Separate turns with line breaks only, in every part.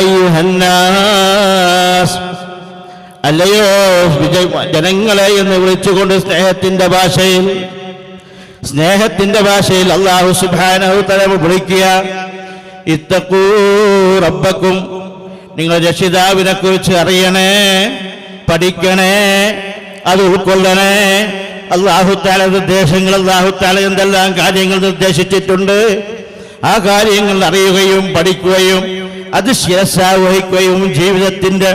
അയ്യുഹന്നാസ്. അല്ലയോ ജനങ്ങളെ എന്ന് വിളിച്ചുകൊണ്ട് സ്നേഹത്തിന്റെ ഭാഷയിൽ സ്നേഹത്തിന്റെ ഭാഷയിൽ അള്ളാഹു സുബ്ഹാനഹു തആല വിളിക്കുക. ഇത്തക്കൂ റബ്ബക്കും നിങ്ങൾ രക്ഷിതാവിനെ കുറിച്ച് അറിയണേ പഠിക്കണേ അത് ഉൾക്കൊള്ളണേ. അള്ളാഹുത്താല നിർദ്ദേശങ്ങൾ അള്ളാഹുത്താല എന്തെല്ലാം കാര്യങ്ങൾ നിർദ്ദേശിച്ചിട്ടുണ്ട് ആ കാര്യങ്ങൾ അറിയുകയും പഠിക്കുകയും അത് ശിരസാവഹിക്കുകയും ജീവിതത്തിന്റെ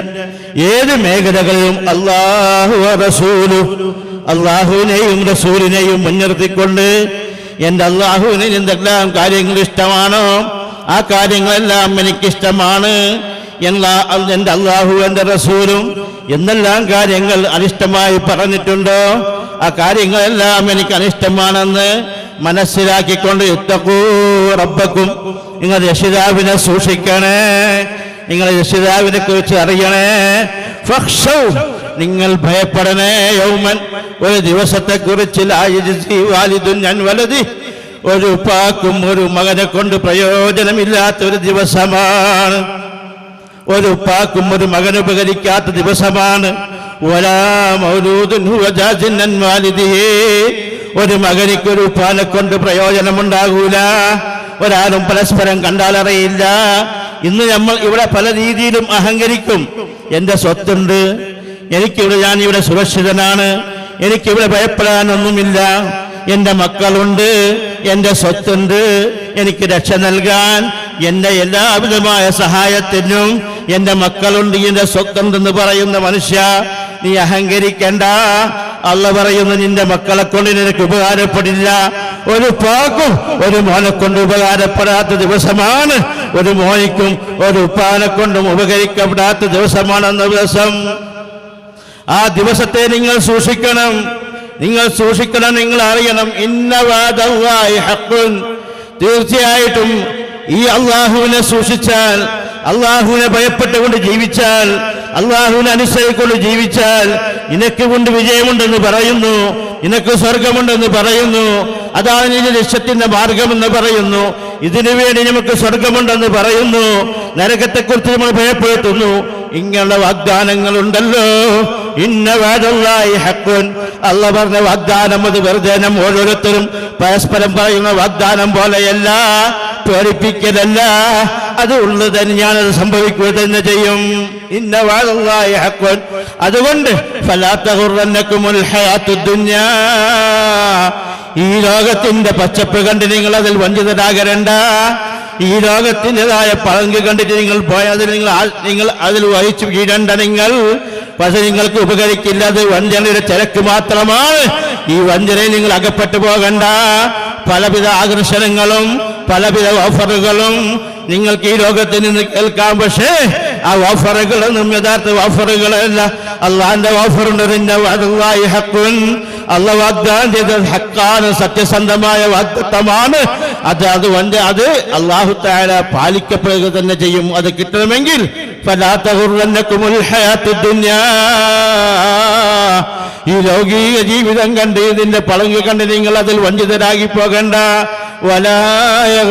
ഏത് മേഖലകളിലും അള്ളാഹു റസൂലു അള്ളാഹുവിനെയും റസൂലിനെയും മുൻനിർത്തിക്കൊണ്ട് എന്റെ അള്ളാഹുവിന് എന്തെല്ലാം കാര്യങ്ങൾ ഇഷ്ടമാണോ? ആ കാര്യങ്ങളെല്ലാം എനിക്കിഷ്ടമാണ്. എല്ലാ എന്റെ അള്ളാഹു എന്റെ റസൂലും എന്തെല്ലാം കാര്യങ്ങൾ അനിഷ്ടമായി പറഞ്ഞിട്ടുണ്ടോ? ആ കാര്യങ്ങളെല്ലാം എനിക്ക് അനിഷ്ടമാണെന്ന് മനസ്സിലാക്കിക്കൊണ്ട് യുദ്ധക്കൂ റബ്ബക്കും നിങ്ങൾ രക്ഷിതാവിനെ സൂക്ഷിക്കണേ. നിങ്ങൾ രക്ഷിതാവിനെ കുറിച്ച് അറിയണേ. നിങ്ങൾ ഭയപ്പെടണേ യൗമൻ. ഒരു ദിവസത്തെ കുറിച്ച് വാലിദുൻ ഞാൻ വലതി. ഒരു ഉപ്പാക്കും ഒരു മകനെ കൊണ്ട് പ്രയോജനമില്ലാത്ത ഒരു ദിവസമാണ്. ഒരു ഉപ്പാക്കും ഒരു മകൻ ഉപകരിക്കാത്ത ദിവസമാണ്. ഒരാ മൗലൂദുൻ ഹുവ ജാസിൻ അൻ ഒരു മകനിക്ക് ഒരു ഉപ്പാനെ കൊണ്ട് പ്രയോജനമുണ്ടാകൂല. ഒരാളും പരസ്പരം കണ്ടാലറിയില്ല ഇന്ന് നമ്മൾ ഇവിടെ പല രീതിയിലും അഹങ്കരിക്കും. എന്റെ സ്വത്തുണ്ട്. എനിക്കിവിടെ ഞാൻ ഇവിടെ സുരക്ഷിതനാണ്. എനിക്കിവിടെ ഭയപ്പെടാനൊന്നുമില്ല. എന്റെ മക്കളുണ്ട്. എന്റെ സ്വത്തുണ്ട്. എനിക്ക് രക്ഷ നൽകാൻ എന്റെ എല്ലാവിധമായ സഹായത്തിനും എന്റെ മക്കളുണ്ട് എന്റെ സ്വത്തുണ്ടെന്ന് പറയുന്ന മനുഷ്യ നീ അഹങ്കരിക്കണ്ട. അല്ല പറയുന്നു നിന്റെ മക്കളെ കൊണ്ട് നിനക്ക് ഉപകാരപ്പെടില്ല. ഒരു പാക്കും ഒരു മോനെ കൊണ്ട് ഉപകാരപ്പെടാത്ത ദിവസമാണ്. ഒരു മോനിക്കും ഒരു ഉപ്പാനെ കൊണ്ടും ഉപകരിക്കപ്പെടാത്ത ദിവസമാണെന്ന ദിവസം. ആ ദിവസത്തെ നിങ്ങൾ സൂക്ഷിക്കണം. നിങ്ങൾ സൂക്ഷിക്കണം നിങ്ങൾ അറിയണം. ഇന്നവാദവായി ഹക്കുൻ തീർച്ചയായിട്ടും ഈ അള്ളാഹുവിനെ സൂക്ഷിച്ചാൽ അള്ളാഹുവിനെ ഭയപ്പെട്ടുകൊണ്ട് ജീവിച്ചാൽ അള്ളാഹുവിനെ അനുസരിക്കൊണ്ട് ജീവിച്ചാൽ നിനക്ക് കൊണ്ട് വിജയമുണ്ടെന്ന് പറയുന്നു നിനക്ക് സ്വർഗമുണ്ടെന്ന് പറയുന്നു അതാണ് നിന്റെ ലക്ഷ്യത്തിന്റെ മാർഗമെന്ന് പറയുന്നു. ഇതിനു വേണ്ടി നമുക്ക് സ്വർഗമുണ്ടെന്ന് പറയുന്നു. നരകത്തെക്കുറിച്ച് നമ്മൾ ഭയപ്പെടുത്തുന്നു. ഇങ്ങനെയുള്ള വാഗ്ദാനങ്ങളുണ്ടല്ലോ. ഇന്ന വേദമുള്ളായി ഹക്കുൻ. അല്ല പറഞ്ഞ വാഗ്ദാനം അത് വെറുതെ ഓരോരുത്തരും പരസ്പരം പറയുന്ന വാഗ്ദാനം പോലെയല്ല പേടിപ്പിക്കലല്ല. അത് ഉള്ളത് തന്നെയാണ് സംഭവിക്കുക തന്നെ ചെയ്യും. അതുകൊണ്ട് ഈ ലോകത്തിന്റെ പച്ചപ്പ് കണ്ട് നിങ്ങൾ അതിൽ വഞ്ചിതരാകരണ്ട. ഈ ലോകത്തിന്റെതായ പങ്ക് കണ്ടിട്ട് നിങ്ങൾ പോയാൽ നിങ്ങൾ നിങ്ങൾ അതിൽ വഹിച്ചു വീഴണ്ട നിങ്ങൾ. പക്ഷെ നിങ്ങൾക്ക് ഉപകരിക്കില്ല അത് വഞ്ചനയുടെ തിരക്ക് മാത്രമാണ്. ഈ വഞ്ചനയിൽ നിങ്ങൾ അകപ്പെട്ടു പോകണ്ട. പലവിധ ആകർഷണങ്ങളും പലവിധ ഓഫറുകളും നിങ്ങൾക്ക് ഈ ലോകത്തിൽ നിന്ന് കേൾക്കാം. പക്ഷേ ആ ഓഫറുകളൊന്നും യഥാർത്ഥ ഓഫറുകളല്ല അള്ളാന്റെ ഓഫർ അള്ള വാഗ്ദാനം ചെയ്തത് ഹക്കാണ്. സത്യസന്ധമായ വാഗ്ദത്തമാണ്. അത് അതുകൊണ്ട് അത് അള്ളാഹു താര പാലിക്കപ്പെടുക തന്നെ ചെയ്യും. അത് കിട്ടണമെങ്കിൽ ഈ ലൗകിക ജീവിതം കണ്ട് ഇതിന്റെ പളങ്ക് കണ്ട് നിങ്ങൾ അതിൽ വഞ്ചിതരാകി പോകണ്ട. വലായ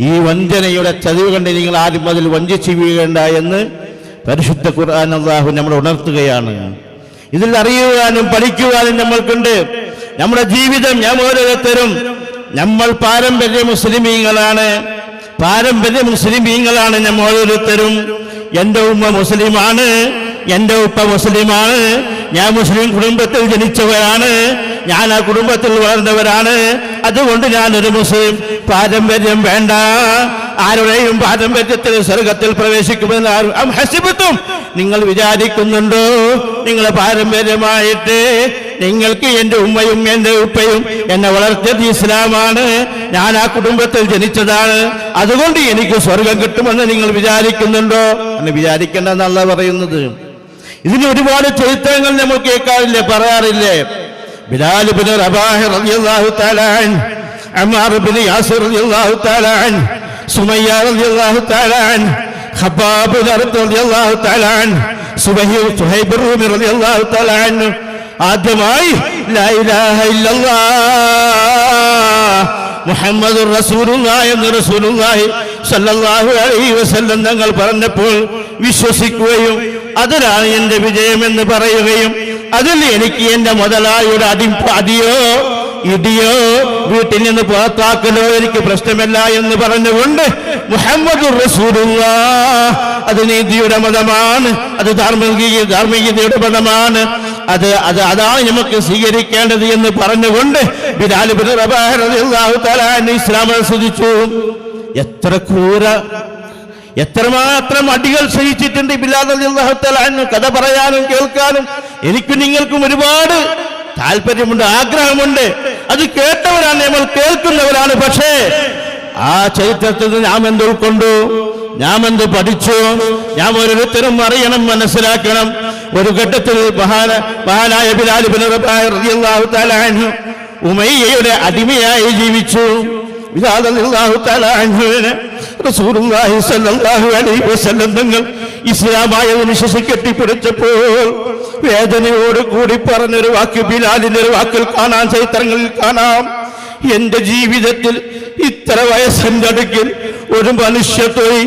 ഈ വഞ്ചനയുടെ ചതിവ് കണ്ട് നിങ്ങൾ ആരും അതിൽ വഞ്ചിച്ച് വീഴേണ്ട എന്ന് പരിശുദ്ധ ഖുർആൻ അള്ളാഹു നമ്മളെ ഉണർത്തുകയാണ്. ഇതിൽ അറിയുവാനും പഠിക്കുവാനും നമ്മൾക്കുണ്ട്. നമ്മുടെ ജീവിതം ഞാൻ ഓരോരുത്തരും നമ്മൾ പാരമ്പര്യ മുസ്ലിമീങ്ങളാണ്. പാരമ്പര്യ മുസ്ലിമീങ്ങളാണ് നമ്മൾ ഓരോരുത്തരും. എന്റെ ഉമ്മ മുസ്ലിമാണ് എന്റെ ഉപ്പ മുസ്ലിമാണ് ഞാൻ മുസ്ലിം കുടുംബത്തിൽ ജനിച്ചവരാണ്. ഞാൻ ആ കുടുംബത്തിൽ വളർന്നവരാണ്. അതുകൊണ്ട് ഞാനൊരു മുസ്ലിം. പാരമ്പര്യം വേണ്ട. ആരുടെയും പാരമ്പര്യത്തിൽ സ്വർഗത്തിൽ പ്രവേശിക്കുമെന്ന് ഹസിബത്തും. നിങ്ങൾ വിചാരിക്കുന്നുണ്ടോ? നിങ്ങളെ പാരമ്പര്യമായിട്ട് നിങ്ങൾക്ക് എന്റെ ഉമ്മയും എന്റെ ഉപ്പയും എന്നെ വളർത്തിയത് ഇസ്ലാമാണ്. ഞാൻ ആ കുടുംബത്തിൽ ജനിച്ചതാണ്. അതുകൊണ്ട് എനിക്ക് സ്വർഗം കിട്ടുമെന്ന് നിങ്ങൾ വിചാരിക്കുന്നുണ്ടോ? എന്ന് വിചാരിക്കേണ്ടെന്നല്ല പറയുന്നത്. ഇതിന് ഒരുപാട് ചരിത്രങ്ങൾ നമ്മൾ കേൾക്കാറില്ലേ പറയാറില്ലേ? ബിലാൽ ബിൻ റബാഹ് റളിയല്ലാഹു തആല അൻ അമ്മാർ ബിൻ യാസിർ റളിയല്ലാഹു തആല അൻ സുമയ്യ റളിയല്ലാഹു തആല അൻ ഖബാബ് ബിൻ അർദ് റളിയല്ലാഹു തആല അൻ സുബൈഹ് സുഹൈബ് റൂമി റളിയല്ലാഹു തആല അൻ ആദ്യമായി ലാ ഇലാഹ ഇല്ലല്ലാഹ് മുഹമ്മദ് റസൂലുള്ളാഹി എന്ന റസൂലുള്ളാഹി സല്ലല്ലാഹു അലൈഹി വസല്ലം തങ്ങൾ പറഞ്ഞപ്പോൾ വിശ്വസിക്കുകയും അതിലാണ് എന്റെ വിജയമെന്ന് പറയുകയും അതിൽ എനിക്ക് എന്റെ മുതലായുടെ അടി അടിയോ ഇടിയോ വീട്ടിൽ നിന്ന് പുറത്താക്കലോ എനിക്ക് പ്രശ്നമല്ല എന്ന് പറഞ്ഞുകൊണ്ട് മുഹമ്മദ് അത് നീതിയുടെ മതമാണ് അത് ധാർമ്മിക ധാർമ്മികതയുടെ മതമാണ് അത് അത് അതാണ് നമുക്ക് സ്വീകരിക്കേണ്ടത് എന്ന് പറഞ്ഞുകൊണ്ട് ബിലാൽ ഇസ്ലാമെ ആസ്വദിച്ചു എത്ര ക്രൂര എത്രമാത്രം അടികൾ സഹിച്ചിട്ടുണ്ട് അൻഹു കഥ പറയാനും കേൾക്കാനും എനിക്കും നിങ്ങൾക്കും ഒരുപാട് താല്പര്യമുണ്ട് ആഗ്രഹമുണ്ട്. അത് കേട്ടവരാണ് നമ്മൾ കേൾക്കുന്നവരാണ്. പക്ഷേ ആ ചരിത്രത്തിൽ ഞാൻ എന്ത് ഉൾക്കൊണ്ടു? നാം എന്ത് പഠിച്ചു? നാം ഓരോരുത്തരും അറിയണം മനസ്സിലാക്കണം. ഒരു ഘട്ടത്തിൽ മഹാന മഹാനായ ബിലാൽ ഉമയ്യയുടെ അടിമയായി ജീവിച്ചു. ബിലാൽ റളിയല്ലാഹു തങ്ങൾ ഇസ്ലാമായത് ശേഷം കെട്ടിപ്പിടിച്ചപ്പോൾ വേദനയോട് കൂടി പറഞ്ഞൊരു വാക്ക് ബിലാലിന്റെ ഒരു വാക്കിൽ കാണാൻ ചരിത്രങ്ങളിൽ കാണാം. എന്റെ ജീവിതത്തിൽ ഇത്ര വയസ്സിന്റെ അടുക്കിൽ ഒരു മനുഷ്യത്തൊഴി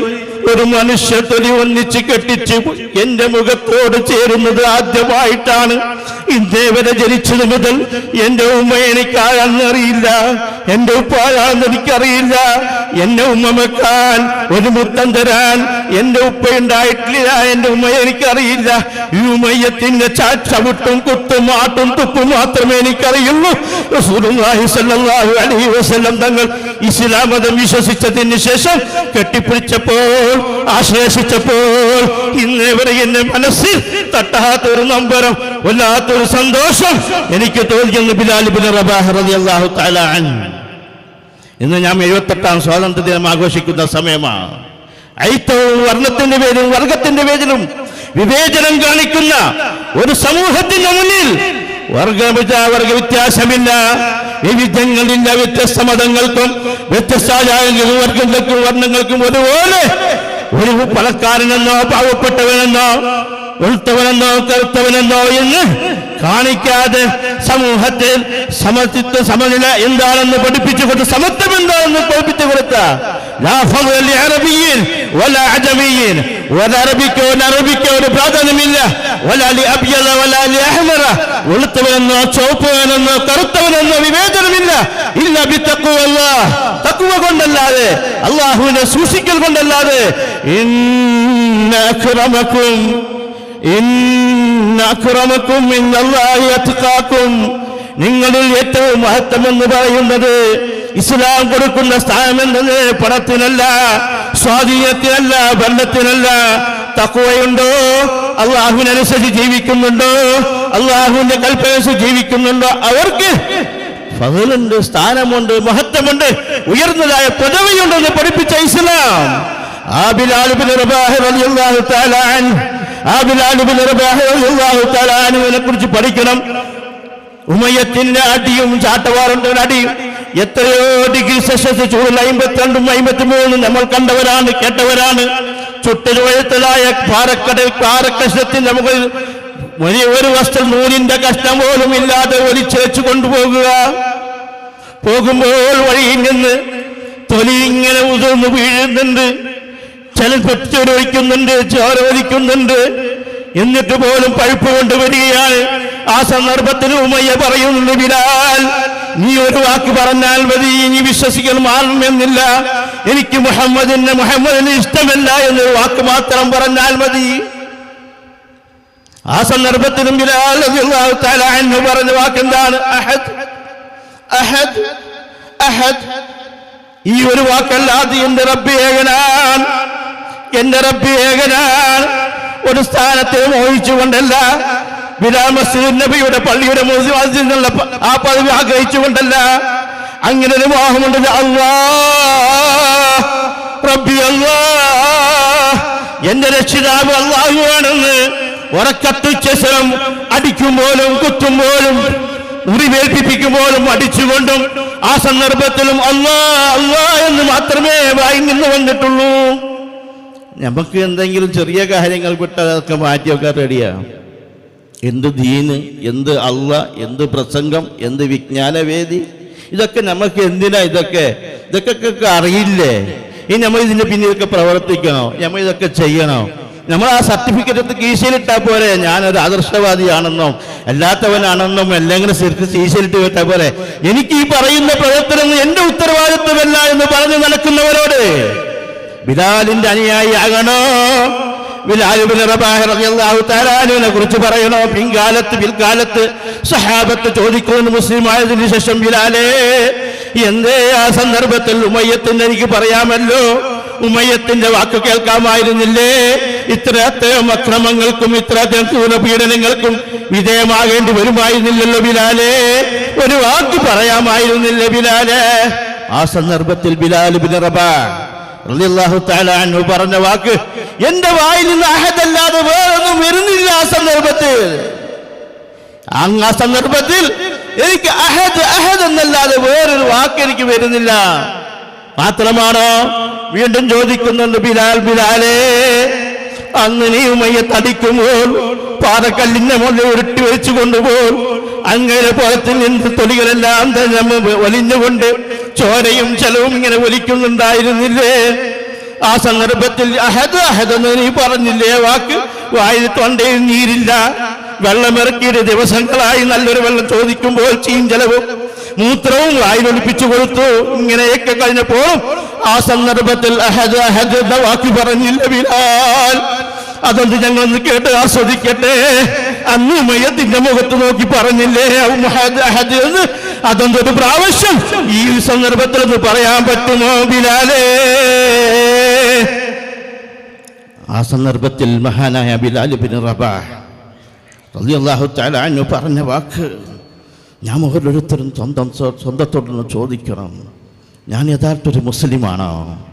ഒരു മനുഷ്യ മനുഷ്യത്തൊലി ഒന്നിച്ച് കെട്ടിച്ച് എന്റെ മുഖത്തോട് ചേരുന്നത് ആദ്യമായിട്ടാണ്. ഇന്നേ ജനിച്ചത് മുതൽ എന്റെ ഉമ്മ എനിക്കാരാണെന്ന് അറിയില്ല. എന്റെ ഉപ്പാരാണെന്ന് എനിക്കറിയില്ല. എന്നെ ഉമ്മ വെക്കാൻ ഒരു മുത്തം തരാൻ എന്റെ ഉപ്പ ഉണ്ടായിട്ടില്ല. എന്റെ ഉമ്മ എനിക്കറിയില്ല. ഈ ഉമ്മയത്തിന്റെ ചാച്ചവിട്ടും കുത്തും ആട്ടും തുപ്പും മാത്രമേ എനിക്കറിയുള്ളൂ. തങ്ങൾ ഇസ്ലാം മതം വിശ്വസിച്ചതിന് ശേഷം കെട്ടിപ്പിടിച്ചപ്പോൾ ആശ്ലേഷിച്ചപ്പോൾ ഇന്ന് ഇവിടെ എന്റെ മനസ്സിൽ തട്ടാത്തൊരു നമ്പരം വല്ലാത്തൊരു സന്തോഷം എനിക്ക് തോന്നിയെന്ന് ബിലാൽ ബിൻ റബാഹ് റളിയല്ലാഹു തആല അൻ ഇന്ന് ഞാൻ എഴുപത്തെട്ടാം സ്വാതന്ത്ര്യ ദിനം ആഘോഷിക്കുന്ന സമയമാണ്. ഐത്തവും വർണത്തിന്റെ പേരിലും വർഗത്തിന്റെ പേരിലും വിവേചനം കാണിക്കുന്ന ഒരു സമൂഹത്തിന്റെ മുന്നിൽ വർഗമിത വർഗ വ്യത്യാസമില്ല. വിവിധങ്ങളില്ല വ്യത്യസ്ത മതങ്ങൾക്കും വ്യത്യസ്ത വർഗങ്ങൾക്കും വർണങ്ങൾക്കും ഒരുപോലെ ഒരു പണക്കാരനെന്നോ പാവപ്പെട്ടവനെന്നോ വെളുത്തവനെന്നോ കറുത്തവനെന്നോ എന്ന് കാണിക്കാതെ സമൂഹത്തിൽ സമത്വ സമനില എന്താണെന്ന് പഠിപ്പിച്ചുകൊണ്ട് സമത്വം എന്താണെന്ന് പഠിപ്പിച്ചു കൊടുത്ത ഒരറബിക്കോ അറബിക്കോ ഒരു പ്രാധാന്യമില്ല. വെളുത്തവനെന്നോ ചുവപ്പവനെന്നോ കറുത്തവനെന്നോ വിവേചനമില്ല. ഇല്ല തക്കുവല്ല തക്കുവ കൊണ്ടല്ലാതെ അള്ളാഹുവിനെ സൂക്ഷിക്കൽ കൊണ്ടല്ലാതെ. ഇന്ന അക്രമക്കും നിങ്ങളിൽ ഏറ്റവും മഹത്വമെന്ന് പറയുന്നത് ഇസ്ലാം കൊടുക്കുന്ന സ്ഥാനം എന്നത് പണത്തിനല്ല സ്വാധീനത്തിനല്ല ബന്ധത്തിനല്ല തക്കുവയുണ്ടോ? അള്ളാഹുവിനനുസരിച്ച് ജീവിക്കുന്നുണ്ടോ? അള്ളാഹുവിന്റെ കൽപ്പനസ് ജീവിക്കുന്നുണ്ടോ? അവർക്ക് ഫതിലുണ്ട് സ്ഥാനമുണ്ട് മഹത്വമുണ്ട് ഉയർന്നതായ പദവിയുണ്ടെന്ന് പഠിപ്പിച്ച ഇസ്ലാം. ആ ബിൻ റളിയല്ലാഹു തആല അൻഹു ആ ബിലാൽ ബിൻ റബാഹ് റളിയല്ലാഹു തആല അൻഹുവിനെ കുറിച്ച് പഠിക്കണം. ഉമയത്തിന്റെ അടിയും ചാട്ടവാറിന്റെ അടിയും എത്രയോ ഡിഗ്രി സെൽഷ്യസ് ചൂടുള്ള അമ്പത്തിരണ്ടും അമ്പത്തിമൂന്നും നമ്മൾ കണ്ടവരാണ് കേട്ടവരാണ്. ചുട്ടുചുഴത്തലായ പാറക്കടൽ പാറക്കഷ്ണത്തിന്റെ മുകളിൽ വലിയ ഒരു വസ്ത്രം നൂലിന്റെ കഷ്ടം പോലും ഇല്ലാതെ ഒലിച്ചേച്ചു കൊണ്ടുപോകുക. പോകുമ്പോൾ വഴിയിൽ നിന്ന് തൊലി ഇങ്ങനെ ഉതിർന്നു വീഴുന്നുണ്ട്. ചിലർ പെട്ടൊരൊഴിക്കുന്നുണ്ട് ചോര ഒലിക്കുന്നുണ്ട് എന്നിട്ട് പോലും പഴുപ്പ് കൊണ്ടുവരികയാണ് ആ സന്ദർഭത്തിൽ ഉമയ്യ പറയുന്നു ബിലാൽ നീ ഒരു വാക്ക് പറഞ്ഞാൽ മതി നീ വിശ്വസിക്കൽ മാറണമെന്നില്ല. എനിക്ക് മുഹമ്മദിന് മുഹമ്മദിന് ഇഷ്ടമല്ല എന്നൊരു വാക്ക് മാത്രം പറഞ്ഞാൽ മതി. ആ സന്ദർഭത്തിലും ബിലാൽ എന്ന് പറഞ്ഞ വാക്കെന്താണ്? അഹദ് അഹദ് അഹദ്. ഈ ഒരു വാക്കല്ലാതെ എന്റെ റബ്ബ് ഏകനാൻ എന്റെ റബ്ബി ഏകനാൻ ഒരു സ്ഥാനത്തെ മോഹിച്ചുകൊണ്ടല്ല ബിലാൽ മസീദ് നബിയുടെ പള്ളിയുടെ മുസ്ലിം ആ പദവി ആഗ്രഹിച്ചുകൊണ്ടല്ല അങ്ങനെ ഒരു മോഹമുണ്ട് അല്ലാ റബ്ബി എന്റെ രക്ഷിതാവ് അള്ളാഹുവാണെന്ന് ഉറക്കത്തുച്ചരം അടിക്കുമ്പോഴും കുത്തുമ്പോഴും മുറിവേൽപ്പിക്കുമ്പോഴും അടിച്ചുകൊണ്ടും ആ സന്ദർഭത്തിലും അള്ളാ അല്ലാ എന്ന് മാത്രമേ വായി നിന്ന് വന്നിട്ടുള്ളൂ. നമുക്ക് എന്തെങ്കിലും ചെറിയ കാര്യങ്ങൾ വിട്ട് അതൊക്കെ മാറ്റിയൊക്കെ റെഡിയാ. എന്ത് ദീന് എന്ത് അള്ള എന്ത് പ്രസംഗം എന്ത് വിജ്ഞാനവേദി? ഇതൊക്കെ നമുക്ക് എന്തിനാ ഇതൊക്കെ? ഇതൊക്കെ അറിയില്ലേ? ഇനി നമ്മൾ ഇതിന്റെ പിന്നിലൊക്കെ പ്രവർത്തിക്കണോ? നമ്മൾ ഇതൊക്കെ ചെയ്യണോ? നമ്മൾ ആ സർട്ടിഫിക്കറ്റ് കീശയിലിട്ടാൽ പോരെ? ഞാനൊരു ആദർശവാദിയാണെന്നോ അല്ലാത്തവനാണെന്നും ശരിക്കും കീശയിലിട്ട് വിട്ടാൽ പോരെ? എനിക്ക് ഈ പറയുന്ന പ്രവർത്തനം എന്റെ ഉത്തരവാദിത്വമല്ല എന്ന് പറഞ്ഞു നടക്കുന്നവരോട് ബിലാലിന്റെ അനുയായി ആകണോ? തആലാനെ കുറിച്ച് പറയണോ? പിൻകാലത്ത് പിൽക്കാലത്ത് സഹാബത്ത് ചോദിക്കുന്നു മുസ്ലിം ആയതിനു ശേഷം ബിലാലേ എന്തേ ആ സന്ദർഭത്തിൽ ഉമയ്യത്തിന് എനിക്ക് പറയാമല്ലോ? ഉമയ്യത്തിന്റെ വാക്ക് കേൾക്കാമായിരുന്നില്ലേ? ഇത്രയത്തരം അക്രമങ്ങൾക്കും ഇത്രയത്തരം ക്രൂരപീഡനങ്ങൾക്കും വിധേയമാകേണ്ടി വരുമായിരുന്നില്ലല്ലോ ബിലാലേ. ഒരു വാക്ക് പറയാമായിരുന്നില്ലേ ബിലാലേ? ആ സന്ദർഭത്തിൽ ബിലാൽ ബിൻ തആല അൻഹു പറഞ്ഞ വാക്ക് എന്റെ വായിൽ നിന്ന് അഹദല്ലാതെ വേറൊന്നും വരുന്നില്ല ആ സന്ദർഭത്തിൽ. അങ്ങ് ആ സന്ദർഭത്തിൽ എനിക്ക് അഹദ് അഹദ് എന്നല്ലാതെ വേറൊരു വാക്ക് എനിക്ക് വരുന്നില്ല. മാത്രമാണോ വീണ്ടും ചോദിക്കുന്നുണ്ട് ബിലാൽ ബിലാലേ അന്ന് നീ തടിക്കുമ്പോൾ പാറക്കല്ലിന്റെ മുകളിൽ ഉരുട്ടി വെച്ചു കൊണ്ടുപോകും അങ്ങനെ പുറത്തിൽ നിന്ന് തൊലികളെല്ലാം തന്നെ വലിഞ്ഞുകൊണ്ട് ചോരയും ചെലവും ഇങ്ങനെ ഒലിക്കുന്നുണ്ടായിരുന്നില്ലേ? ആ സന്ദർഭത്തിൽ അഹദ് അഹദ് എന്ന് നീ പറഞ്ഞില്ലേ വാക്ക്? വായിൽ തൊണ്ടയിൽ നീരില്ല. വെള്ളമിറക്കിയിട്ട് ദിവസങ്ങളായി നല്ലൊരു വെള്ളം ചോദിക്കുമ്പോൾ ചീഞ്ചലവും മൂത്രവും വായിലൊലിപ്പിച്ചു കൊടുത്തു. ഇങ്ങനെയൊക്കെ കഴിഞ്ഞപ്പോൾ ആ സന്ദർഭത്തിൽ അഹദ് അഹദ് എന്ന വാക്ക് പറഞ്ഞില്ല ബിലാൽ? അതുകൊണ്ട് ഞങ്ങൾ ഒന്ന് കേട്ട് ആസ്വദിക്കട്ടെ. അന്ന് മയത്തിന്റെ മുഖത്ത് നോക്കി പറഞ്ഞില്ലേ അഹദ് അഹദ് എന്ന് അതൊന്നൊരു പ്രാവശ്യം ഈ സന്ദർഭത്തിൽ ഒന്ന് പറയാൻ പറ്റുമോ ബിലാലേ? ആ സന്ദർഭത്തിൽ മഹാനായ ബിലാൽ ബിൻ റബാഹ് അൻഹു പറഞ്ഞ വാക്ക് ഞാൻ ഓരോരുത്തരും സ്വന്തം സ്വ- സ്വന്തത്തോടൊന്ന് ചോദിക്കണം. ഞാൻ യഥാർത്ഥ ഒരു മുസ്ലിമാണോ.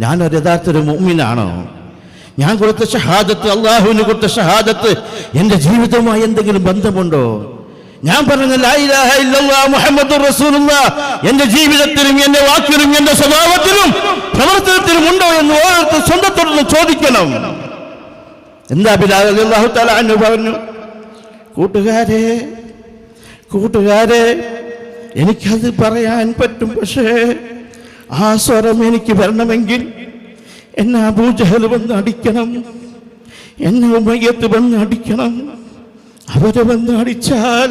ഞാൻ ഒരു യഥാർത്ഥ ഒരു മുമ്മിനാണോ ഞാൻ കൊടുത്ത ഷഹാദത്ത് അള്ളാഹുവിന് കൊടുത്ത ഷഹാദത്ത് എന്റെ ജീവിതവുമായി എന്തെങ്കിലും ബന്ധമുണ്ടോ? ഞാൻ പറഞ്ഞ എന്റെ ജീവിതത്തിലും എന്റെ വാക്കിലും എന്റെ സ്വഭാവത്തിലും പ്രവർത്തനത്തിലും ഉണ്ടോ എന്ന് ഓരോരുത്തർ സ്വന്തത്തോടൊന്ന് ചോദിക്കണം. എന്താ അൻഹു പറഞ്ഞു? കൂട്ടുകാരെ കൂട്ടുകാരെ എനിക്കത് പറയാൻ പറ്റും പക്ഷേ ആ സ്വരം എനിക്ക് വരണമെങ്കിൽ എന്നെ അബൂജഹൽ വന്ന് അടിക്കണം എന്നെ ഉമയ്യത്ത് വന്ന് അടിക്കണം അവരെ വന്നടിച്ചാൽ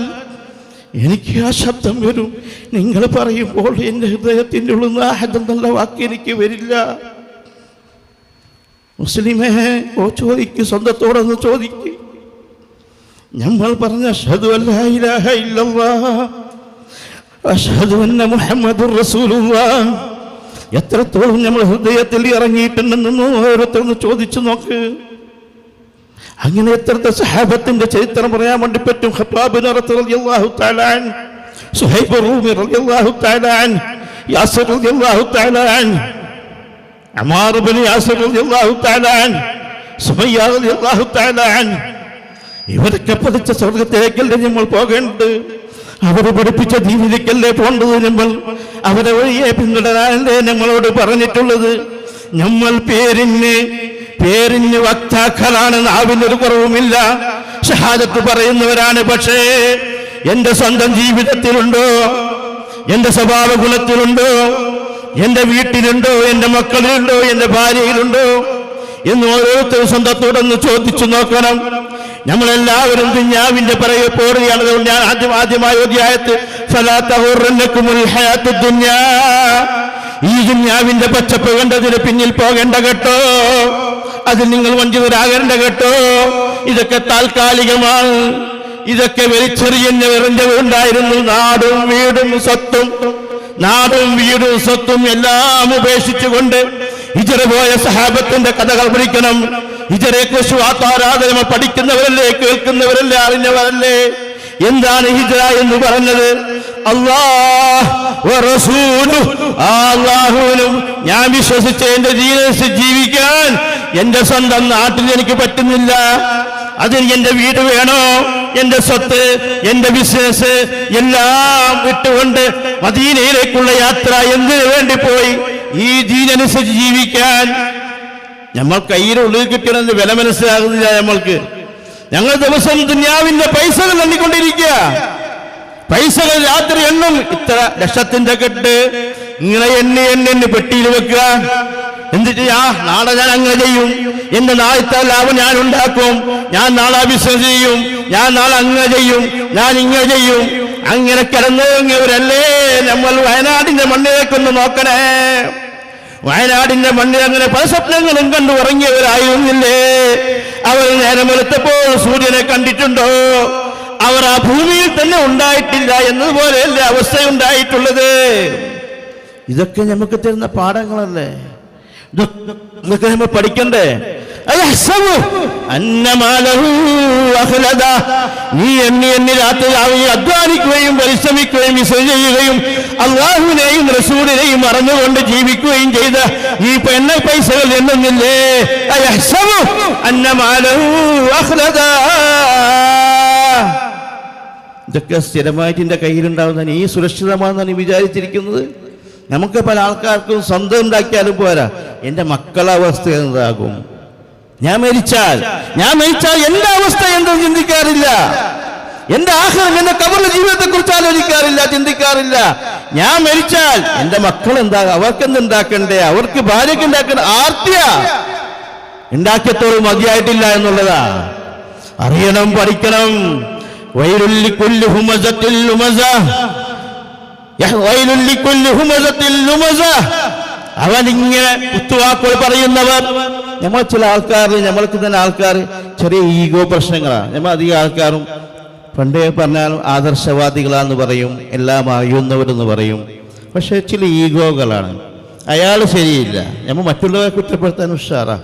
എനിക്ക് ആ ശബ്ദം വരും. നിങ്ങൾ പറയുമ്പോൾ എന്റെ ഹൃദയത്തിന്റെ ഉള്ളിൽ നിന്ന് ആഹദം നല്ല വാക്ക് എനിക്ക് വരില്ല. മുസ്ലിമേ ഓ ചോദിക്ക് സ്വന്തത്തോടൊന്ന് ചോദിക്ക്. നമ്മൾ പറഞ്ഞ അഷ്ഹദു അന്ന എത്രത്തോളം നമ്മൾ ഹൃദയത്തിൽ ഇറങ്ങിയിട്ടുണ്ടെന്ന് ഓരോരുത്തരൊന്ന് ചോദിച്ചു നോക്ക്. അങ്ങനെ എത്ര സഹാബത്തിന്റെ ചരിത്രം പറയാൻ വേണ്ടി പറ്റും? ഇവരൊക്കെ പഠിച്ച സ്വർഗത്തിലേക്കല്ലേ നമ്മൾ പോകേണ്ടത്? അവരെ പഠിപ്പിച്ച ദീനിലേക്കല്ലേ പോണ്ടത് നമ്മൾ? അവരെ വഴിയെ പിന്തുടരാനല്ലേ ഞങ്ങളോട് പറഞ്ഞിട്ടുള്ളത്? നമ്മൾ പേരിന് പേരിന് വക്താക്കളാണ് നാവിനൊരു കുറവുമില്ല. ഷഹാദത്ത് പറയുന്നവരാണ് പക്ഷേ എന്റെ സ്വന്തം ജീവിതത്തിലുണ്ടോ? എന്റെ സ്വഭാവ ഗുണത്തിലുണ്ടോ എന്റെ വീട്ടിലുണ്ടോ? എന്റെ മക്കളിലുണ്ടോ? എന്റെ ഭാര്യയിലുണ്ടോ? എന്ന് ഓരോരുത്തരും സ്വന്തത്തോടൊന്ന് ചോദിച്ചു നോക്കണം. നമ്മളെല്ലാവരും ദുഞ്ഞാവിന്റെ പിറകെ പോറുകയാണ് അതുകൊണ്ട് ഞാൻ ആദ്യം ആദ്യമായ ദുഞ്ഞാ ഈ ദുഞ്ഞാവിന്റെ പച്ചപ്പ് കണ്ടതിന് പിന്നിൽ പോകേണ്ട കേട്ടോ. അതിൽ നിങ്ങൾ വഞ്ചിതരാകേണ്ട കേട്ടോ. ഇതൊക്കെ താൽക്കാലികമാണ്. ഇതൊക്കെ വലിച്ചെറിയുന്നവരുടെ ഉണ്ടായിരുന്നു നാടും വീടും സ്വത്തും. നാടും വീടും സ്വത്തും എല്ലാം ഉപേക്ഷിച്ചുകൊണ്ട് ഇജറ പോയ സഹാബത്തിന്റെ കഥകൾ പഠിക്കണം. ഇജറെ കുറിച്ച് ആത്മാരാധന പഠിക്കുന്നവരല്ലേ കേൾക്കുന്നവരല്ലേ അറിഞ്ഞവരല്ലേ? എന്താണ് ഹിജറ എന്ന് പറഞ്ഞത്? അള്ളാഹുവിനും ഞാൻ വിശ്വസിച്ച എന്റെ ജീവിക്കാൻ എന്റെ സ്വന്തം നാട്ടിൽ എനിക്ക് പറ്റുന്നില്ല. അതിന് എന്റെ വീട് വേണോ? എന്റെ സ്വത്ത് എന്റെ ബിസിനസ് എല്ലാം വിട്ടുകൊണ്ട് മദീനയിലേക്കുള്ള യാത്ര എന്തിനു വേണ്ടി പോയി? ഈ ദീനനുസരിച്ച് ജീവിക്കാൻ നമ്മൾ കയ്യിൽ ഉള്ളിൽ കിട്ടണമെന്ന് വില മനസ്സിലാകുന്നില്ല നമ്മൾക്ക് ഞങ്ങൾ ദിവസം ദുന്യാവിന്റെ പൈസകൾ തള്ളിക്കൊണ്ടിരിക്കുക പൈസകൾ രാത്രി എണ്ണും. ഇത്ര ലക്ഷത്തിന്റെ കെട്ട് ഇങ്ങനെ എണ്ണി എണ്ണി പെട്ടിയിൽ വെക്കുക. എന്നിട്ട് ആ നാളെ ഞാൻ അങ്ങനെ ചെയ്യും? എന്റെ നാളത്തെ ലാഭം ഞാൻ ഉണ്ടാക്കും. ഞാൻ നാളെ ബിസിനസ് ചെയ്യും. ഞാൻ നാളെ അങ്ങനെ ചെയ്യും. ഞാൻ ഇങ്ങനെ ചെയ്യും. അങ്ങനെ കിടന്നുവരല്ലേ നമ്മൾ വയനാടിന്റെ മണ്ണിലേക്കൊന്ന് നോക്കണേ. വയനാടിന്റെ മണ്ണിൽ അങ്ങനെ പല സ്വപ്നങ്ങളും കണ്ടു ഉറങ്ങിയവരായിരുന്നില്ലേ? അവർ നേരം വെളുത്തപ്പോൾ സൂര്യനെ കണ്ടിട്ടുണ്ടോ? അവർ ആ ഭൂമിയിൽ തന്നെ ഉണ്ടായിട്ടില്ല എന്നതുപോലെയല്ലേ അവസ്ഥ ഉണ്ടായിട്ടുള്ളത് ഇതൊക്കെ നമുക്ക് തരുന്ന പാഠങ്ങളല്ലേ? നമ്മൾ പഠിക്കണ്ടേ. നീ എന്നി എന്നി രാത്രി അധ്വാനിക്കുകയും പരിശ്രമിക്കുകയും ചെയ്യുകയും അള്ളാഹുവിനെയും റസൂലിനെയും മറന്നുകൊണ്ട് ജീവിക്കുകയും ചെയ്ത ഈ പെണ്ണ പൈസകൾ അഖ്ലദ. ഇതൊക്കെ സ്ഥിരമായിട്ട് എന്റെ കയ്യിലുണ്ടാവുന്ന നീ സുരക്ഷിതമാണെന്നാണ് വിചാരിച്ചിരിക്കുന്നത്? നമുക്ക് പല ആൾക്കാർക്കും സ്വന്തം ഉണ്ടാക്കിയാലും പോരാ. എന്റെ മക്കളെ അവസ്ഥ എന്താകും? ഞാൻ മരിച്ചാൽ ഞാൻ മരിച്ചാൽ എന്റെ അവസ്ഥ എന്തും ചിന്തിക്കാറില്ല. എന്റെ ആഹാരം എന്റെ കബറിലെ ജീവിതത്തെ കുറിച്ച് ആലോചിക്കാറില്ല ചിന്തിക്കാറില്ല. ഞാൻ മരിച്ചാൽ എന്റെ മക്കൾ എന്താ അവർക്ക് എന്തുണ്ടാക്കണ്ടേ അവർക്ക് ഭാര്യയ്ക്ക് ഉണ്ടാക്കണ്ട ആർത്തിയ? ഉണ്ടാക്കിയത്തോളം മതിയായിട്ടില്ല എന്നുള്ളതാ. അറിയണം പഠിക്കണം. വൈരുല്ലി കൊല്ലു ഇങ്ങനെ കുത്തുവാക്കുകൾ പറയുന്നവർ നമ്മൾ ചില ആൾക്കാർ നമ്മൾക്ക് തന്നെ ആൾക്കാർ ചെറിയ ഈഗോ പ്രശ്നങ്ങളാണ്. നമ്മൾ അധികം ആൾക്കാരും പണ്ടേ പറഞ്ഞാലും ആദർശവാദികളാന്ന് പറയും എല്ലാം അറിയുന്നവരെന്ന് പറയും. പക്ഷെ ചില ഈഗോകളാണ്. അയാൾ ശരിയില്ല. നമ്മൾ മറ്റുള്ളവരെ കുറ്റപ്പെടുത്താൻ ഉഷാറാ.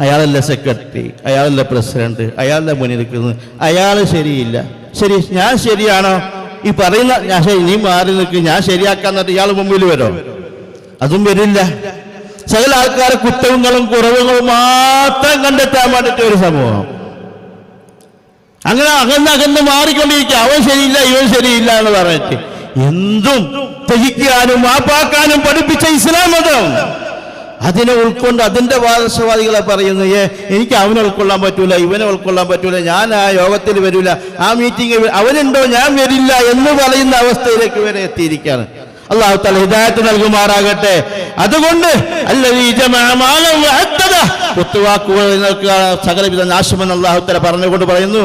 അയാളല്ല സെക്രട്ടറി അയാളല്ല പ്രസിഡന്റ് അയാളല്ല മുന്നിൽ നിൽക്കുന്നത്. അയാൾ ശരിയില്ല. ശരി ഞാൻ ശരിയാണോ? ഈ പറയുന്ന ഞാൻ നീ മാറി നിൽക്കും ഞാൻ ശരിയാക്കാന്നിട്ട് ഇയാൾ മുമ്പിൽ വരോ? അതും വരില്ല. സകല ആൾക്കാരെ കുറ്റങ്ങളും കുറവുകളും മാത്രം കണ്ടെത്താൻ വേണ്ടിയിട്ട് ഒരു സമൂഹം. അങ്ങനെ അകന്ന് അകന്ന് മാറിക്കൊണ്ടിരിക്കുക. അവൻ ശരിയില്ല ഇവൻ ശരിയില്ല എന്ന് പറഞ്ഞിട്ട് എന്തും ത്യജിക്കാനും മാപ്പാക്കാനും പഠിപ്പിച്ച ഇസ്ലാം മതം. അതിനെ ഉൾക്കൊണ്ട് അതിന്റെ വാദശവാദികളെ പറയുന്നു ഏ എനിക്ക് അവനെ ഉൾക്കൊള്ളാൻ പറ്റൂല ഇവനെ ഉൾക്കൊള്ളാൻ പറ്റൂല ഞാൻ ആ യോഗത്തിൽ വരില്ല ആ മീറ്റിംഗ് അവനുണ്ടോ ഞാൻ വരില്ല എന്ന് പറയുന്ന അവസ്ഥയിലേക്ക് വരെ എത്തിയിരിക്കുകയാണ് അള്ളാഹു തല ഹിദായത്ത് നൽകുമാറാകട്ടെ അതുകൊണ്ട്. കുത്തുവാക്കുകൾ സകലവിധ നാശമെന്ന് അള്ളാഹു തല പറഞ്ഞുകൊണ്ട് പറയുന്നു.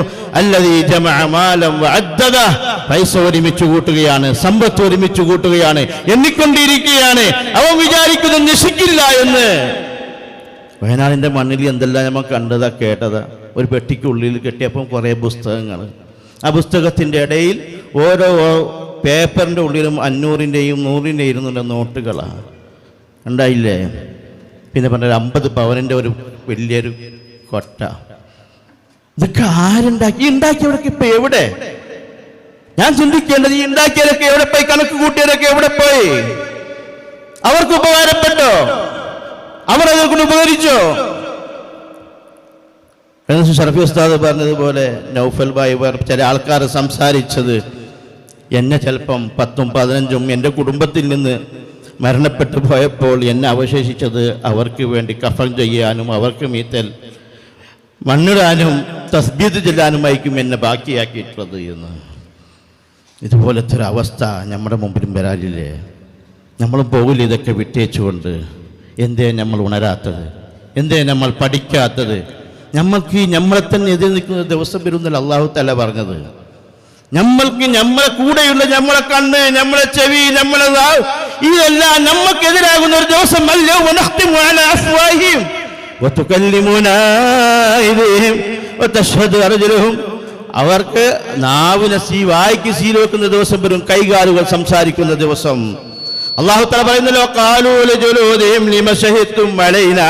പൈസ ഒരുമിച്ച് കൂട്ടുകയാണ് സമ്പത്ത് ഒരുമിച്ച് കൂട്ടുകയാണ് എണ്ണിക്കൊണ്ടിരിക്കുകയാണ്. അവൻ വിചാരിക്കുന്നത് നശിക്കില്ല എന്ന്. വയനാടിന്റെ മണ്ണിൽ എന്തെല്ലാം നമ്മൾ കണ്ടതാ കേട്ടതാ. ഒരു പെട്ടിക്കുള്ളിൽ കെട്ടിയപ്പം കുറേ പുസ്തകങ്ങൾ. ആ പുസ്തകത്തിന്റെ ഇടയിൽ ഓരോ പേപ്പറിന്റെ ഉള്ളിലും അഞ്ഞൂറിന്റെയും നൂറിന്റെയും ഇരുന്നുള്ള നോട്ടുകളാണ് ഉണ്ടായില്ലേ പിന്നെ പറഞ്ഞ അമ്പത് പവനിന്റെ ഒരു വലിയൊരു കൊട്ട. ഇതൊക്കെ ആരുണ്ടാക്കി? ഉണ്ടാക്കിയവരൊക്കെ ഇപ്പൊ എവിടെ? ഞാൻ ചിന്തിക്കേണ്ടത് ഈ ഉണ്ടാക്കിയവരൊക്കെ എവിടെ പോയി? കണക്ക് കൂട്ടിയവരൊക്കെ എവിടെ പോയി? അവർക്ക് ഉപകാരപ്പെട്ടോ? അവർ അതുകൊണ്ട് ഉപകരിച്ചോ? ഷറഫി ഉസ്താദ് പറഞ്ഞതുപോലെ നൗഫൽ ബായി ചില ആൾക്കാർ സംസാരിച്ചത് എന്നെ ചിലപ്പം പത്തും പതിനഞ്ചും എന്റെ കുടുംബത്തിൽ നിന്ന് മരണപ്പെട്ടു പോയപ്പോൾ എന്നെ അവശേഷിച്ചത് അവർക്ക് വേണ്ടി കഫൻ ചെയ്യാനും അവർക്ക് മീത്തൽ മണ്ണിടാനും തസ്ബീത് ചെല്ലാനുമായിരിക്കും എന്നെ ബാക്കിയാക്കിയിട്ടുള്ളത് എന്ന്. ഇതുപോലത്തെ ഒരു അവസ്ഥ നമ്മുടെ മുമ്പിലും വരാനില്ലേ നമ്മൾ പോകില്ല ഇതൊക്കെ വിട്ടേച്ചുകൊണ്ട്? എന്തേ നമ്മൾ ഉണരാത്തത്? എന്തേ നമ്മൾ പഠിക്കാത്തത്? നമ്മൾക്ക് ഈ നമ്മളെ തന്നെ എതിർ നിൽക്കുന്ന ദിവസം വരുന്ന അള്ളാഹു തല പറഞ്ഞത്. നമ്മൾക്ക് നമ്മളെ കൂടെയുള്ള നമ്മളെ കണ്ണ് നമ്മളെ ചെവി നമ്മളെ ഇതെല്ലാം നമ്മൾക്കെതിരാകുന്ന ഒരു ദിവസം അല്ലോ വത്തുക്കല്ലിമൂന ഇതേം ഒത്തശ്വത് അർജുലഹും അവർക്ക് നാവിനെ സീ വായിക്ക് സീ വെക്കുന്ന ദിവസം വരും കൈകാലുകൾ സംസാരിക്കുന്ന ദിവസം. അല്ലാഹു അള്ളാഹു പറയുന്നല്ലോ കാലൂല ജുലോദയം ലിമശഹിത്തും മഴയിനാ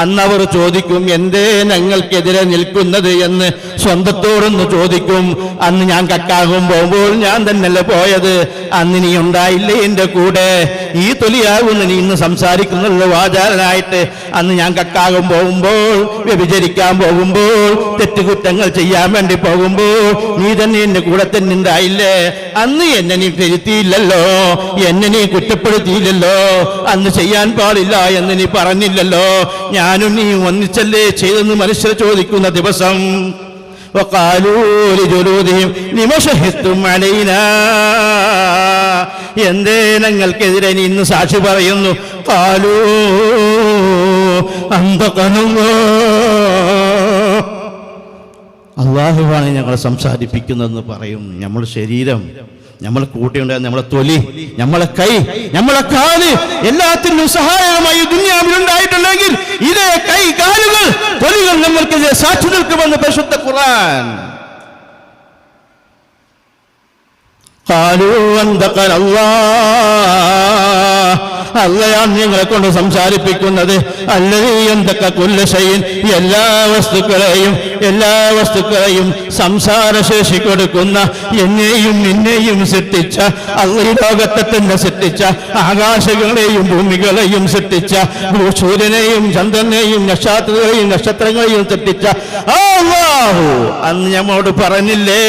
അന്നവർ ചോദിക്കും എന്തേ ഞങ്ങൾക്കെതിരെ നിൽക്കുന്നത്? എന്ന് സ്വന്തത്തോടൊന്ന് ചോദിക്കും അന്ന് ഞാൻ കക്കാകും പോകുമ്പോൾ ഞാൻ തന്നെയല്ലേ പോയത്? അന്ന് നീ ഉണ്ടായില്ലേ എന്റെ കൂടെ? ഈ തൊലിയാകുന്ന നീ ഇന്ന് സംസാരിക്കുന്നുള്ള വാചാരനായിട്ട് അന്ന് ഞാൻ കക്കാകും പോകുമ്പോൾ വ്യഭിചരിക്കാൻ പോകുമ്പോൾ തെറ്റുകുറ്റങ്ങൾ ചെയ്യാൻ വേണ്ടി പോകുമ്പോൾ നീ തന്നെ എന്റെ കൂടെ തന്നെ ഉണ്ടായില്ലേ? അന്ന് എന്നെ നീ തിരുത്തിയില്ലല്ലോ എന്നെ നീ കുറ്റപ്പെടുത്തിയില്ലല്ലോ അന്ന് ചെയ്യാൻ പാടില്ല എന്ന് നീ പറഞ്ഞില്ലല്ലോ. ഞാനും നീ ഒന്നിച്ചല്ലേ ചെയ്തെന്ന് മനുഷ്യർ ചോദിക്കുന്ന ദിവസം എന്തേ ഞങ്ങൾക്കെതിരെ ഇന്ന് സാക്ഷി പറയുന്നു? കാലൂ അള്ളാഹുവാണ് ഞങ്ങളെ സംസാരിപ്പിക്കുന്നതെന്ന് പറയും. നമ്മൾ ശരീരം നമ്മൾ കൂട്ടിയുണ്ടായിരുന്ന നമ്മളെ തൊലി നമ്മളെ കൈ നമ്മളെ കാൽ എല്ലാത്തിനും സഹായകമായി ദുന്യാവിലുണ്ടായിട്ടുണ്ടെങ്കിൽ ഇതേ കൈ കാലുകൾ തൊലികൾ നമ്മൾക്കെതിരെ സാക്ഷി നിൽക്കുമെന്ന് പരിശുദ്ധ ഖുർആൻ قالوا أنطقنا الله അള്ളയാണ് നിങ്ങളെ കൊണ്ട് സംസാരിപ്പിക്കുന്നത് അല്ലതീ എന്തൊക്കെ കുല്ലശയിൻ എല്ലാ വസ്തുക്കളെയും എല്ലാ വസ്തുക്കളെയും സംസാരശേഷി കൊടുക്കുന്ന എന്നെയും നിന്നെയും സൃഷ്ടിച്ച അള്ള ലോകത്തെ തന്നെ സൃഷ്ടിച്ച ആകാശങ്ങളെയും ഭൂമികളെയും സൃഷ്ടിച്ച സൂര്യനെയും ചന്ദ്രനെയും നക്ഷത്രങ്ങളെയും നക്ഷത്രങ്ങളെയും സൃഷ്ടിച്ച. അന്ന് ഞമ്മോട് പറഞ്ഞില്ലേ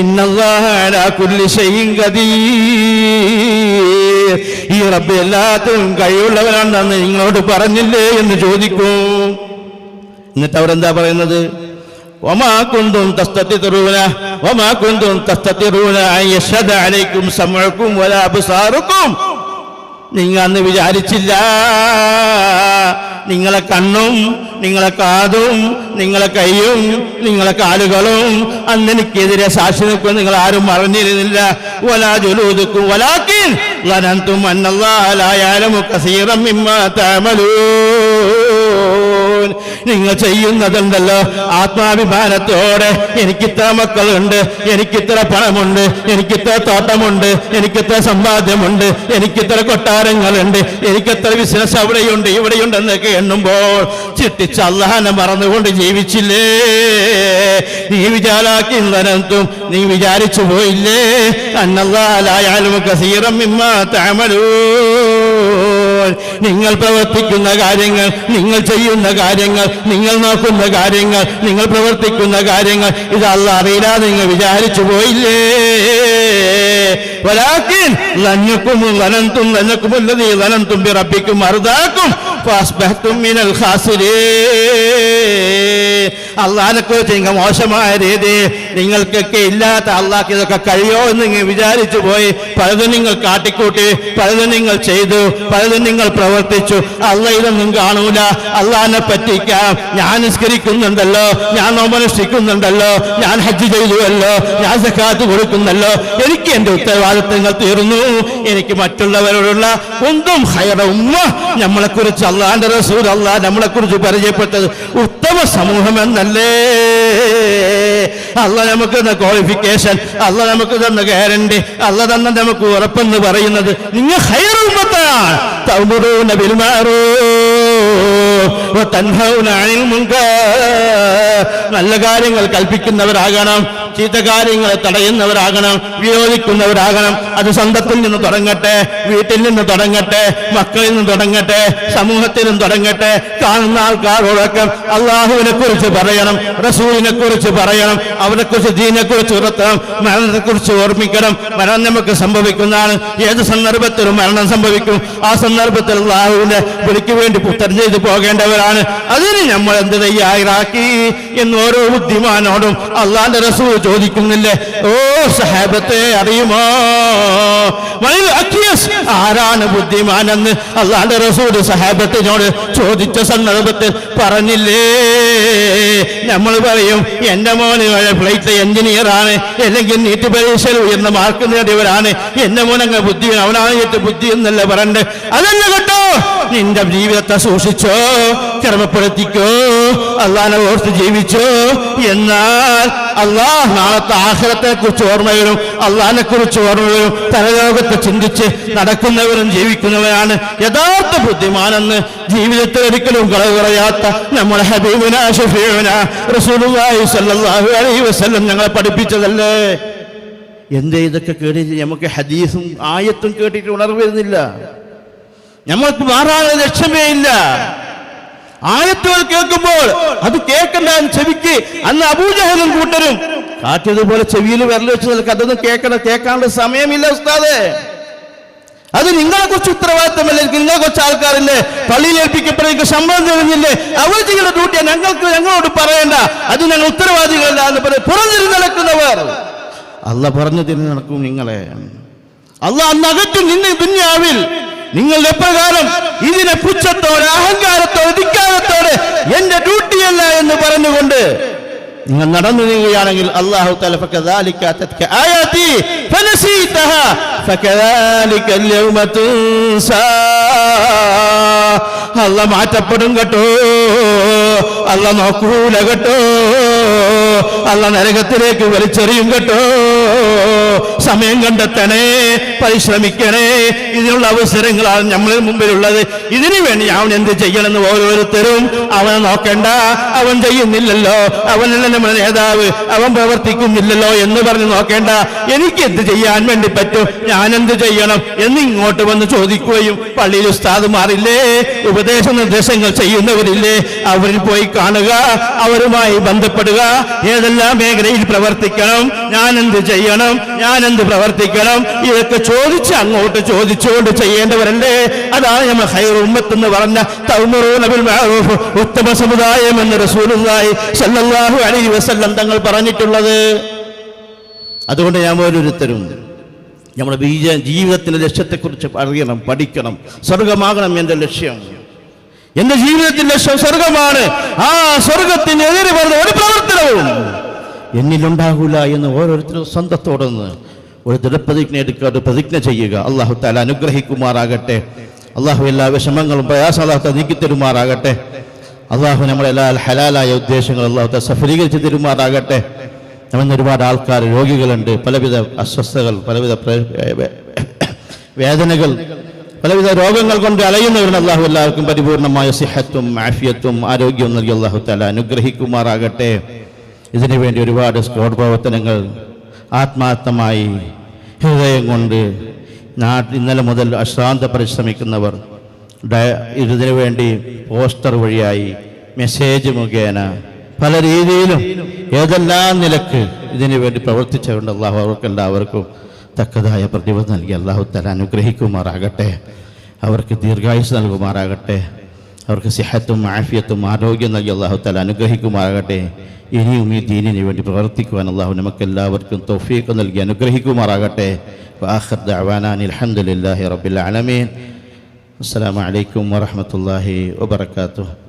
ഇന്നല്ലാഹ കുല്ലിശയും ഖദീർ. ഈ റബ്ബ് എല്ലാത്തിനും കഴിവുള്ളവനാണെന്ന് നിങ്ങളോട് പറഞ്ഞില്ലേ എന്ന് ചോദിക്കും എന്നിട്ട് അവരെന്താ പറയുന്നത് وما كنتم تستطيعون وما كنتم تستطيعون أن يشهد عليكم سمعكم ولا أبصاركم നിങ്ങൾ അന്ന് വിചാരിച്ചില്ല. നിങ്ങളെ കണ്ണും നിങ്ങളെ കാതും നിങ്ങളെ കൈയും നിങ്ങളെ കാലുകളും അന്ന് എനിക്കെതിരെ സാക്ഷി നിൽക്കും നിങ്ങൾ ആരും അറിഞ്ഞിരുന്നില്ല. വലാ ജുലൂതുക്കും വലാക്കിൻ ലനന്തും അന്നല്ലാഹലായാലും കസീറം മിമ്മാ തഅമലൂൻ. നിങ്ങൾ ചെയ്യുന്നതുണ്ടല്ലോ ആത്മാഭിമാനത്തോടെ എനിക്കിത്ര മക്കളുണ്ട് എനിക്ക് ഇത്ര പണമുണ്ട് എനിക്ക് എനിക്കിത്ര തോട്ടമുണ്ട് എനിക്കിത്ര സമ്പാദ്യമുണ്ട് എനിക്ക് ഇത്ര കൊട്ടാരങ്ങളുണ്ട് എനിക്കിത്ര ബിസിനസ് അവിടെയുണ്ട് ഇവിടെയുണ്ട് എന്നൊക്കെ എണ്ണുമ്പോൾ ചിട്ടിച്ച് അള്ളഹാനെ മറന്നുകൊണ്ട് ജീവിച്ചില്ലേ? നീ വിചാരാക്കി നനത്തും നീ വിചാരിച്ചു പോയില്ലേ? അന്നല്ലാലായാലും കസീറം മിമ്മ താമലൂ നിങ്ങൾ പ്രവർത്തിക്കുന്ന കാര്യങ്ങൾ നിങ്ങൾ ചെയ്യുന്ന കാര്യങ്ങൾ നിങ്ങൾ നോക്കുന്ന കാര്യങ്ങൾ നിങ്ങൾ പ്രവർത്തിക്കുന്ന കാര്യങ്ങൾ ഇത് അല്ല അറിയില്ല നിങ്ങൾ വിചാരിച്ചു പോയില്ലേ ولكن لنكم ظننتم لنكم الذي ظننتم بربكم أرضاكم فأصبحتم من الخاسرين അള്ളാഹിനെ കുറിച്ച് നിങ്ങൾ മോശമായ രീതി നിങ്ങൾക്കൊക്കെ ഇല്ലാത്ത അള്ളാഹ്ക്ക് ഇതൊക്കെ കഴിയോ എന്ന് നിങ്ങൾ വിചാരിച്ചു പോയി. പലതും നിങ്ങൾ കാട്ടിക്കൂട്ടി പലതും നിങ്ങൾ ചെയ്തു പലതും നിങ്ങൾ പ്രവർത്തിച്ചു. അള്ള ഇതൊന്നും കാണൂല. അള്ളാഹിനെ പറ്റിക്കാം. ഞാൻ നിസ്കരിക്കുന്നുണ്ടല്ലോ. ഞാൻ നോമനുഷ്ഠിക്കുന്നുണ്ടല്ലോ ഞാൻ ഹജ്ജ് ചെയ്തുവല്ലോ. ഞാൻ സക്കാത്ത് കൊടുക്കുന്നല്ലോ. എനിക്ക് എന്റെ ഉത്തരവാദിത്തങ്ങൾ തീർന്നു. എനിക്ക് മറ്റുള്ളവരോടുള്ള ഒന്നും ഹയറ ഉമ്മ നമ്മളെ കുറിച്ച് അള്ളാന്റെ റസൂൽ അള്ളാഹ് നമ്മളെ കുറിച്ച് പരിചയപ്പെട്ടത് ഉത്തമ സമൂഹം എന്നല്ലേ? അല്ല നമുക്ക് തന്ന ക്വാളിഫിക്കേഷൻ അല്ല നമുക്ക് തന്ന ഗ്യാരണ്ടി അല്ല തന്ന നമുക്ക് ഉറപ്പെന്ന് പറയുന്നത് നിങ്ങൾ ഹൈറ ഉമ്മത്താണ് തൗമുറൂന ബിൽ മഅറൂഫ് അനിൽ മുൻകർ. നല്ല കാര്യങ്ങൾ കൽപ്പിക്കുന്നവരാകണം. ചീത്ത കാര്യങ്ങളെ തടയുന്നവരാകണം വിരോധിക്കുന്നവരാകണം. അത് സ്വന്തത്തിൽ നിന്ന് തുടങ്ങട്ടെ വീട്ടിൽ നിന്ന് തുടങ്ങട്ടെ മക്കളിൽ നിന്ന് തുടങ്ങട്ടെ സമൂഹത്തിൽ നിന്ന് തുടങ്ങട്ടെ കാണുന്ന ആൾക്കാരോടൊക്കെ അള്ളാഹുവിനെ കുറിച്ച് പറയണം റസൂലിനെ കുറിച്ച് പറയണം അവരെ കുറിച്ച് ദീനെ കുറിച്ച് ഉറത്തണം മരണത്തെ കുറിച്ച് ഓർമ്മിക്കണം. മരണം നമുക്ക് സംഭവിക്കുന്നതാണ്. ഏത് സന്ദർഭത്തിലും മരണം സംഭവിക്കും? ആ സന്ദർഭത്തിൽ അള്ളാഹുവിന്റെ വിളിക്ക് വേണ്ടി പുത്തൻ ചെയ്തു പോകേണ്ടവരാണ്. അതിന് നമ്മൾ എന്ത് തയ്യാറാക്കി? എന്ന് ഓരോ ബുദ്ധിമാനോടും അള്ളാന്റെ റസൂൽ ചോദിക്കുന്നില്ലേ? ഓ സഹാബത്തെ അറിയുമോ? ആരാണ് ബുദ്ധിമാനെന്ന് അള്ളാന്റെ റസൂൽ സഹാബത്തിനോട് ചോദിച്ച സന്ദർഭത്തിൽ പറഞ്ഞില്ലേ? നമ്മൾ പറയും എന്റെ മോന് ഫ്ലൈറ്റ് എഞ്ചിനീയറാണ് അല്ലെങ്കിൽ നീറ്റ് പരീക്ഷയിൽ ഉയർന്ന മാർക്ക് നേടിയവരാണ്. എന്റെ മോനങ്ങ് ബുദ്ധി അവനാണ് ഏറ്റവും ബുദ്ധി എന്നല്ല പറയണ്ടേ? അതല്ല കേട്ടോ. നിന്റെ ജീവിതത്തെ സൂക്ഷിച്ചോ ക്രമപ്പെടുത്തിക്കോ അള്ളാനെ ഓർത്ത് ജീവിച്ചോ. എന്നാൽ അള്ളാഹ് നാളത്തെ ആഹ്ലത്തെ കുറിച്ച് ഓർമ്മ വരും. അള്ളാഹിനെ കുറിച്ച് ഓർമ്മ വരും. ചിന്തിച്ച് നടക്കുന്നവരും ജീവിക്കുന്നവരാണ്. യഥാർത്ഥ ബുദ്ധിമാനെന്ന് ജീവിതത്തിൽ ഒരിക്കലും കളവ് പറയാത്ത നമ്മുടെ ഹബീബിന ഷഫീബിന റസൂലുള്ളാഹി അലൈഹി വസല്ലം ഞങ്ങളെ പഠിപ്പിച്ചതല്ലേ? എന്തേ ഇതൊക്കെ കേട്ടിട്ട് നമുക്ക് ഹദീസും ആയത്തും കേട്ടിട്ട് ഉണർവ് വരുന്നില്ല. നമ്മൾക്ക് മാറാനുള്ള ലക്ഷ്യമേ ഇല്ല. ആയത്തുകൾ കേൾക്കുമ്പോൾ അത് കേൾക്കണ്ട ചെവിക്ക് അന്ന് അബൂജഹലും കൂട്ടരും കാട്ടിയതുപോലെ ചെവിയിൽ വിരൽ വെച്ച് നിൽക്കുക. അതൊന്നും കേൾക്കണം കേൾക്കാനുള്ള സമയമില്ല ഉസ്താദേ. അത് നിങ്ങളെ കുറിച്ച് ഉത്തരവാദിത്തമല്ല. നിങ്ങളെ കുറച്ച് ആൾക്കാരില്ലേ? പള്ളിയിൽ ഏൽപ്പിക്കപ്പെടുന്ന ശമ്പളം തരുന്നില്ലേ? അവർ ചെയ്യുന്ന ഞങ്ങൾക്ക് ഞങ്ങളോട് പറയണ്ട. അത് ഞങ്ങൾ ഉത്തരവാദികളല്ല എന്ന് പറയും പുറംതിരിഞ്ഞ് നടക്കുന്നവർ. അല്ല പറഞ്ഞു തിരിഞ്ഞ് നടക്കും നിങ്ങളെ. അല്ല അന്ന് അകറ്റും നിന്നെ ദുന്യാവിൽ നിങ്ങൾ എപ്രകാരം ഇതിനെ പുച്ഛത്തോടെ അഹങ്കാരത്തോടെ ധിക്കാരത്തോടെ എന്റെ ഡ്യൂട്ടിയല്ല എന്ന് പറഞ്ഞുകൊണ്ട് നിങ്ങൾ നടന്നു നീങ്ങുകയാണെങ്കിൽ അള്ളാഹു അല്ല മാറ്റപ്പെടും കേട്ടോ. അല്ല നോക്കൂല കേട്ടോ. അല്ല നരകത്തിലേക്ക് വലിച്ചെറിയും കേട്ടോ. സമയം കണ്ടെത്തണേ പരിശ്രമിക്കണേ. ഇതിനുള്ള അവസരങ്ങളാണ് നമ്മളിൽ മുമ്പിലുള്ളത്. ഇതിനു വേണ്ടി അവൻ എന്ത് ചെയ്യണമെന്ന് ഓരോരുത്തരും അവനെ നോക്കണ്ട. അവൻ ചെയ്യുന്നില്ലല്ലോ. അവനല്ല നമ്മുടെ നേതാവ്. അവൻ പ്രവർത്തിക്കുന്നില്ലല്ലോ എന്ന് പറഞ്ഞ് നോക്കേണ്ട. എനിക്ക് എന്ത് ചെയ്യാൻ വേണ്ടി പറ്റും? ഞാൻ എന്ത് ചെയ്യണം? എന്ന് ഇങ്ങോട്ട് വന്ന് ചോദിക്കുകയും പള്ളിയിൽ ഉസ്താദുമാറില്ലേ ഉപദേശ നിർദ്ദേശങ്ങൾ ചെയ്യുന്നവരില്ലേ? അവരിൽ പോയി കാണുക. അവരുമായി ബന്ധപ്പെടുക. ഏതെല്ലാം മേഖലയിൽ പ്രവർത്തിക്കണം? ഞാൻ എന്ത് ചെയ്യണം? ഞാൻ എന്ത് പ്രവർത്തിക്കണം? ഇതൊക്കെ ചോദിച്ച് അങ്ങോട്ട് ചോദിച്ചുകൊണ്ട് ചെയ്യേണ്ടവരല്ലേ? അതാണ് നമ്മൾ ഹൈർ ഉമ്മത്ത് എന്ന് പറഞ്ഞ ഉത്തമ സമുദായം എന്ന് റസൂലുള്ളാഹി സല്ലല്ലാഹു അലൈഹി വസല്ലം തങ്ങൾ പറഞ്ഞിട്ടുള്ളത്. അതുകൊണ്ട് ഞാൻ ഓരോരുത്തരും നമ്മുടെ ബീജ ജീവിതത്തിന്റെ ലക്ഷ്യത്തെക്കുറിച്ച് അറിയണം പഠിക്കണം സ്വർഗമാകണം എന്റെ ലക്ഷ്യം. എന്റെ ജീവിതത്തിന്റെ ലക്ഷ്യം സ്വർഗമാണ് ആ സ്വർഗത്തിന് എതിരെ പറഞ്ഞ ഒരു പ്രവർത്തനവും എന്നിലുണ്ടാകൂല എന്ന് ഓരോരുത്തരും സ്വന്തത്തോടൊന്ന് ഒരു ദൃഢപ്രതിജ്ഞ എടുക്കുക ഒരു പ്രതിജ്ഞ ചെയ്യുക. അള്ളാഹു താല അനുഗ്രഹിക്കുമാറാകട്ടെ. അള്ളാഹു എല്ലാ വിഷമങ്ങളും പ്രയാസം നീക്കിത്തരുമാറാകട്ടെ. നീക്കി തരുമാറാകട്ടെ അള്ളാഹു നമ്മളെല്ലാ ഹലാലായ ഉദ്ദേശങ്ങൾ അള്ളാഹു താല സഫലീകരിച്ച് തരുമാറാകട്ടെ. നമ്മളിന്ന് ഒരുപാട് ആൾക്കാർ രോഗികളുണ്ട്. പലവിധ അസ്വസ്ഥകൾ പലവിധ വേദനകൾ പലവിധ രോഗങ്ങൾ കൊണ്ട് അലയുന്നവരും അള്ളാഹു എല്ലാവർക്കും പരിപൂർണമായ സിഹത്തും ആഫിയത്തും ആരോഗ്യവും നൽകി അള്ളാഹു താല അനുഗ്രഹിക്കുമാറാകട്ടെ. ഇതിനു വേണ്ടി ഒരുപാട് സ്കോഡ് പ്രവർത്തനങ്ങൾ ആത്മാർത്ഥമായി ഹൃദയം കൊണ്ട് നാട്ടിൽ ഇന്നലെ മുതൽ അശ്രാന്ത പരിശ്രമിക്കുന്നവർ ഇതിനു വേണ്ടി പോസ്റ്റർ വഴിയായി മെസ്സേജ് മുഖേന പല രീതിയിലും ഏതെല്ലാം നിലയ്ക്ക് ഇതിനു വേണ്ടി പ്രവർത്തിച്ചുകൊണ്ട് അള്ളാഹു അവർക്ക് എല്ലാവർക്കും തക്കതായ പ്രതിഭ നൽകി. അള്ളാഹു തല അനുഗ്രഹിക്കുമാറാകട്ടെ. അവർക്ക് ദീർഘായുസ് നൽകുമാറാകട്ടെ. അവർക്ക് സിഹത്തും ആഫിയത്തും ആരോഗ്യം നൽകി അള്ളാഹു തല അനുഗ്രഹിക്കുമാറാകട്ടെ. ഇനിയും ഈ ദീനിന് വേണ്ടി പ്രവർത്തിക്കുവാൻ അള്ളാഹു നമുക്ക് എല്ലാവർക്കും തൗഫീഖ് നൽകി അനുഗ്രഹിക്കുമാറാകട്ടെ. അൽഹംദുലില്ലാഹി റബ്ബിൽ ആലമീൻ. അസ്സലാമു അലൈക്കും വറഹ്മത്തുള്ളാഹി വബറകാതുഹു.